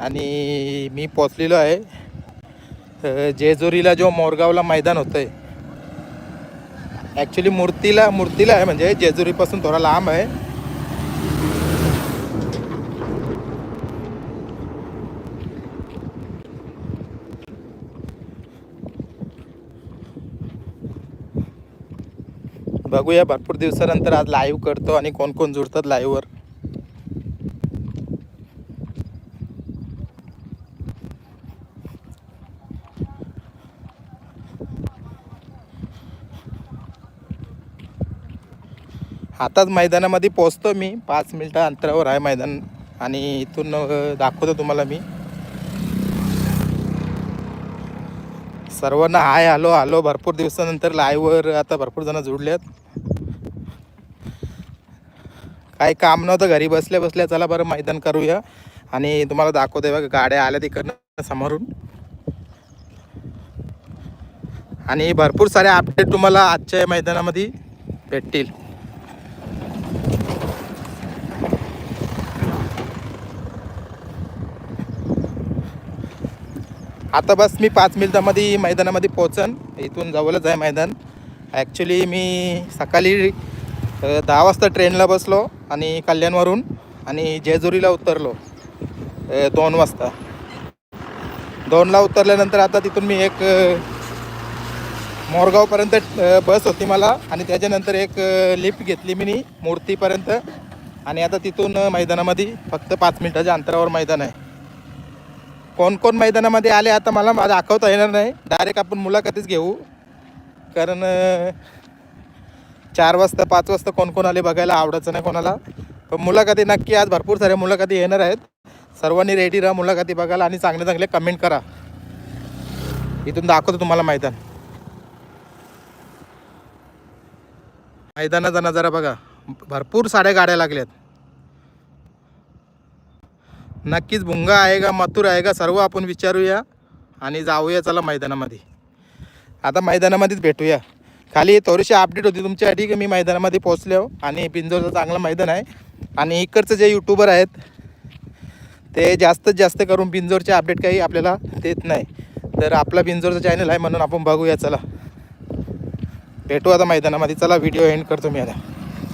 आणि मी पोचलेलो आहे जेजुरीला जो मोरगावला मैदान होतं आहे ॲक्च्युली मूर्तीला मूर्तीला आहे म्हणजे जेजुरीपासून थोडा लांब आहे. बघूया भरपूर दिवसानंतर आज लाईव्ह करतो आणि कोण कोण जुडतात लाईव्हवर आताच मैदानामध्ये पोचतो मी. पाच मिनटं अंतरावर आहे मैदान. आणि इथून दाखवतो तुम्हाला मी. सर्वांना हाय आलो आलो भरपूर दिवसानंतर लाईव्हवर आता भरपूर जण जुडलेत. काही काम नव्हतं घरी बसल्या बसल्या चला बरं मैदान करूया. आणि तुम्हाला दाखवते बघा गाड्या आल्या तिकडनं समोरून. आणि भरपूर सारे अपडेट तुम्हाला आजच्या मैदानामध्ये भेटतील. आता बस मी पाच मिनिटामध्ये मैदानामध्ये पोचन इथून जवळच आहे मैदान. ॲक्च्युली मी सकाळी दहा वाजता ट्रेनला बसलो आणि कल्याणवरून आणि जेजुरीला उतरलो. दोन वाजता. दोनला उतरल्यानंतर आता तिथून मी एक मोरगावपर्यंत बस होती मला आणि त्याच्यानंतर एक लिफ्ट घेतली मी मूर्तीपर्यंत. आणि आता तिथून मैदानामध्ये फक्त पाच मिनिटाच्या अंतरावर मैदान आहे. कोण कोण मैदानामध्ये आले आता मला दाखवता येणार नाही. डायरेक्ट आपण मुलाखतीच घेऊ. कारण चार वाजता पाच वाजता कोण कोण आले बघायला आवडायचं नाही कोणाला. पण मुलाखती नक्की आज भरपूर साऱ्या मुलाखती येणार आहेत. सर्वांनी रेडी राहा मुलाखती बघायला आणि चांगले चांगले कमेंट करा. इथून दाखवतो तुम्हाला मैदान. मैदानाचा जरा बघा. भरपूर साड्या गाड्या लागल्यात. नक्कीच भुंगा आहे का मथुर आहे का सर्व आपण विचारूया आणि जाऊया चला मैदानामध्ये. आता मैदानामध्येच भेटूया. खाली थोडीशी अपडेट होती तुमच्यासाठी की मी मैदानामध्ये पोचलो आणि पिंजोरचं चांगलं मैदान आहे. आणि इकडचं जे यूट्यूबर आहेत ते जास्तीत जास्त करून पिंजोरचे अपडेट काही आपल्याला देत नाही. तर आपला पिंजोरचं चॅनल आहे म्हणून आपण बघूया चला. भेटू आता मैदानामध्ये. चला व्हिडिओ एंड करतो मी आता.